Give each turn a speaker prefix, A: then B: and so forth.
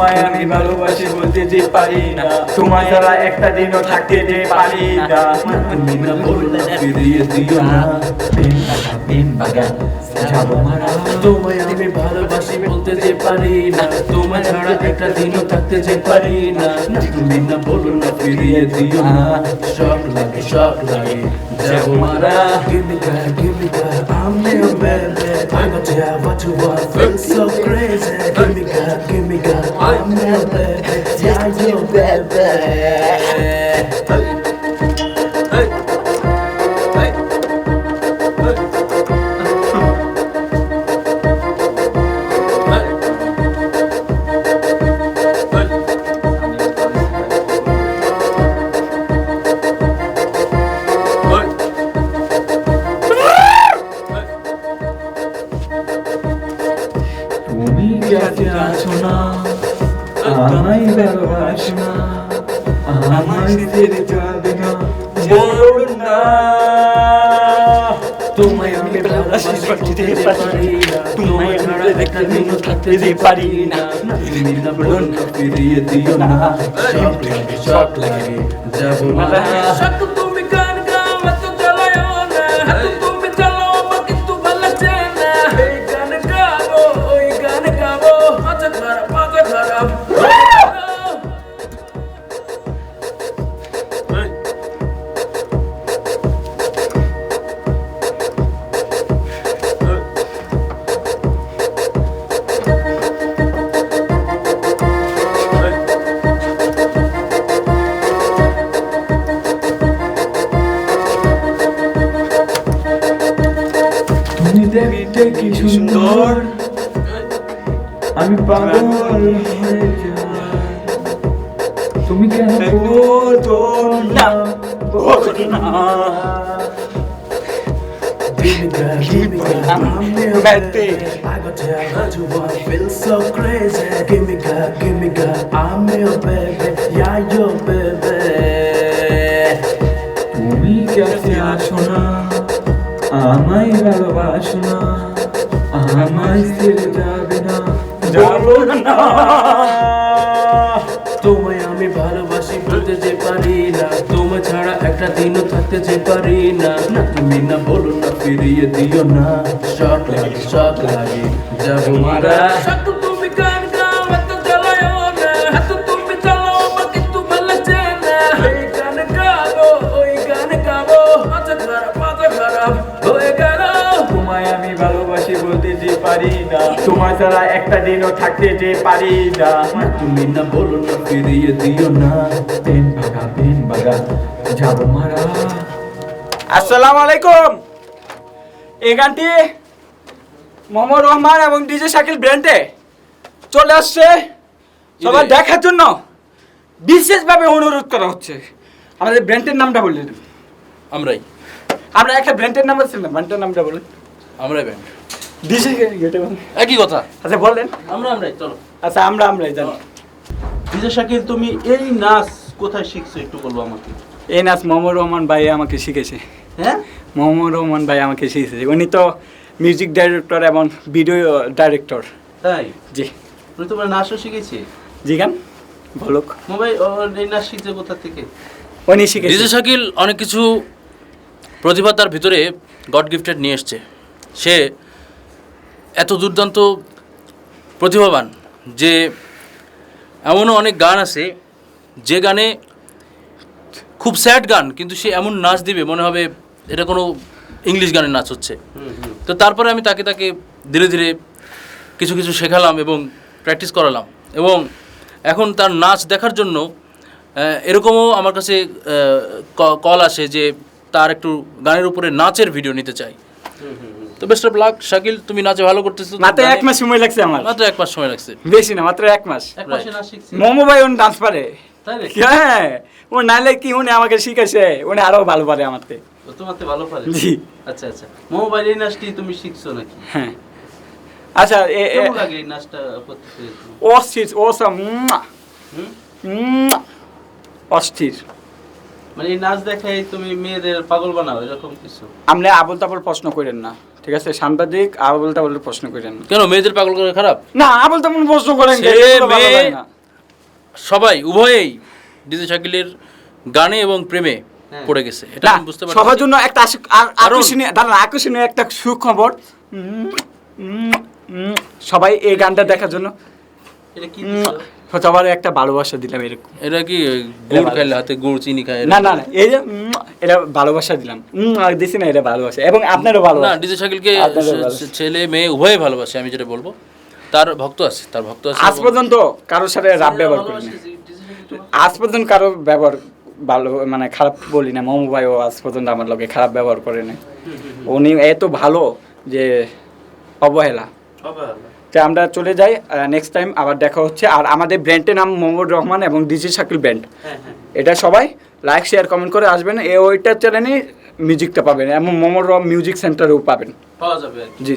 A: তোমায় আমি ভালোবাসি বলতে যে পারি না। তোমায় ছাড়া একটা দিনও থাকতে যে পারি না।
B: তোমায় আমি ভালোবাসি বলতে যে পারি না। তোমায় ছাড়া একটা দিনও থাকতে যে পারি না। তুমি না বলো না ফিরিয়ে দিও না। শখ লাগে শখ লাগে। যাব মারা that, give me that, I'm your baby I got to have what you want, feel so crazy Give me that, give I'm never
A: bebek Uni gafya tuna আমায় ভালোবাস না। আমায় ছেড়ে যাবে না। বলো না।
B: তোমায় আমি ভালোবাসি বলতে পারি না। তোমায় ছাড়া একটা দিন থাকতে যে পারি না। তুমি না। বলো না ফিরিয়ে দিও না। সব লাগে যাব মারা
C: তুমি
A: দেখতে কি সুন্দর আমি পাগল হয়ে যাই তুমি কেন বলতো না বলো না
B: Give me that, give me that, I'm your baby I got to have what you want, feel so crazy Give me that, give me that, I'm your baby Yeah, your baby
A: ভালোবাসো না আমায় ছেড়ে যাবে না। যাব না।
B: তোমায় আমি ভালোবাসি বলতে যে পারি না। তোমায় ছাড়া একটা দিনও থাকতে যে পারি না। না তুমি না বলো না ফিরিয়ে দিও না। শখ লাগে শখ লাগে। যাব মারা।
A: পারি না তোমার ছাড়া একটা দিনও থাকতে যে পারি না
B: তুমি না বলো না ফিরিয়ে দিও না।
A: পেন বাগা পেন বাগা যাব মারা। আসসালামু আলাইকুম। এই গানটি মোহাম্মদ রহমান এবং ডিজে শাকিল ব্র্যান্ডে চলে আসছে। সবার দেখার জন্য বিশেষভাবে অনুরোধ করা হচ্ছে। আমাদের ব্র্যান্ডের নামটা বললেন
D: আমরাই।
A: আমরা একটা ব্র্যান্ডের নাম আছে না ব্র্যান্ডের নামটা বলেন।
D: আমরাই ব্যান্ড
A: গেটে
D: একই কথা।
A: আচ্ছা বললেন
D: আমরা আমরাই চলো।
A: আচ্ছা আমরা আমরাই জানি।
E: শাকিল তুমি এই নাচ কোথায় শিখছো একটু বলব আমাকে?
A: এই নাচ মোহাম্মদ রহমান ভাই আমাকে শিখেছে।
E: হ্যাঁ?
A: মোহাম্মদ রহমান ভাই আমাকে শিখেছে। উনি তো মিউজিক ডাইরেক্টর এবং ভিডিও ডাইরেক্টর
E: তাই?
A: জি।
E: উনি তোমার নাচও শিখেছি?
A: জি গান। বলুক।
E: মোবাইল এই নাচ শিখছে কোথা থেকে?
A: উনি শিখেছে।
D: ডিজে শাকিল অনেক কিছু প্রতিভা তার ভিতরে গড গিফটেড নিয়ে এসছে। সে এত দুর্দান্ত প্রতিভাবান যে এমনও অনেক গান আছে যে গানে খুব স্যাড গান, কিন্তু সে এমন নাচ দিবে, মনে হবে এটা কোনো ইংলিশ গানের নাচ হচ্ছে। তো তারপরে আমি তাকে তাকে ধীরে ধীরে কিছু কিছু শেখালাম এবং প্র্যাকটিস করালাম। এবং এখন তার নাচ দেখার জন্য এরকমও আমার কাছে কল আসে যে তার একটু গানের উপরে নাচের ভিডিও নিতে চাই। তো বেস্ট অফ লাক শাকিল তুমি নাচে ভালো করতেছো
A: মাত্র এক মাস সময় লাগছে আমার।
D: মাত্র এক মাস সময় লাগছে।
A: বেশি না মাত্র এক মাস।
E: এক মাসে নাচ শিখছি।
A: মোমো ভাই উনি ডান্স পারে।
E: তাই
A: হ্যাঁ ও নাইলে কি উনি আমাকে শিখেছে উনি আরও ভালো পারে আমাকে
E: ও তোমার ভালো পারে?
A: জি।
E: আচ্ছা আচ্ছা। মোবাইল এই নাচটি তুমি শিখছো নাকি?
A: হ্যাঁ। আচ্ছা এ
E: লাগে এই নাচটা করতে? পেরে তোমার?
A: অস্থির অসম
E: হুম?
A: অস্থির।
E: মানে নাচ দেখাই তুমি মেয়েদের পাগল বানাও এরকম কিছু?
A: আপনি আবল তাবল প্রশ্ন করেন না ঠিক আছে? সাংবাদিক আবল তাবল প্রশ্ন করেন।
D: কেন মেয়েদের পাগল করে খারাপ?
A: না আবল তাবল প্রশ্ন করেন।
B: সবাই উভয়েই ডিজে শাকিলের গানে এবং প্রেমে পড়ে গেছে। এটা আমি বুঝতে পারছি।
A: সবার জন্য একটা আর- আকর্ষণীয় দাঁড়ান আকর্ষণীয় একটা সুখবর। সবাই এই গানটা দেখার জন্য
E: এটা কি
A: সবার একটা ভালোবাসা দিলাম এরকম।
B: এটা কি গুড় খাইলে হাতে গুড় চিনি খায়
A: না না না এই যে এটা ভালোবাসা দিলাম। আর দিছি না এটা ভালোবাসা। এবং আপনারও
B: না ডিজে শাকিলকে। ছেলে মেয়ে উভয়ে ভালোবাসে আমি যেটা বলব। তার ভক্ত আছে তার ভক্ত আছে
A: আজ পর্যন্ত কারোর সাথে রাব ব্যবহার করি না আজ পর্যন্ত কারও ব্যবহার ভালো মানে খারাপ বলি না। মমু ভাইও আজ পর্যন্ত আমার লোকে খারাপ ব্যবহার করে না উনি এত ভালো যে অবহেলা। তো আমরা চলে যাই নেক্সট টাইম আবার দেখা হচ্ছে। আর আমাদের ব্র্যান্ডের নাম মোহাম্মদ রহমান এবং ডিজি শাকিল ব্র্যান্ড এটা সবাই লাইক শেয়ার কমেন্ট করে আসবেন। এ ওইটার চ্যানেলে মিউজিকটা পাবেন এবং মোহাম্মদ রহমান মিউজিক সেন্টারেও পাবেন।
E: পাওয়া যাবে
A: জি জি।